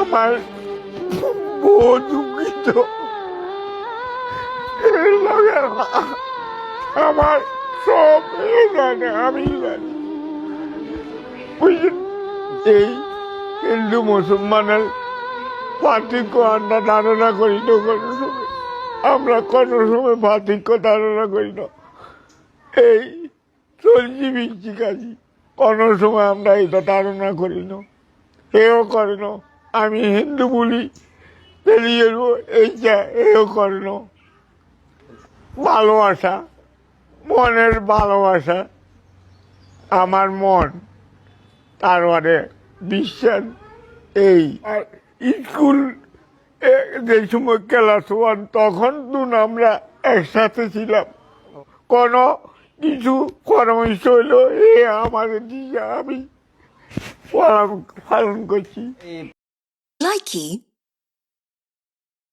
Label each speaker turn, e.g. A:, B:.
A: আমার বহু দুঃখিত আমার সব জানে আমি জানি। এই হিন্দু মুসলমানের পার্থক্য আমরা ধারণা করি না, কোনো সময়। আমরা কোনো সময় পার্থক্য ধারণা করি না। এই চলছি বিচ্ছি কাজী কোনো সময় আমরা এটা ধারণা করি না। এও করে না। আমি হিন্দু বলি পেরিয়ে এইটা এও করে না। ভালোবাসা মনের ভালোবাসা আমার মন তারপরে বিশ্বাস এই। স্কুল যে সময় ক্লাস ওয়ান তখন তো আমরা একসাথে ছিলাম। কোনো কিছু পরামর্শ হইল এ আমাদের দিকে আমি পালন করছি।
B: Nike.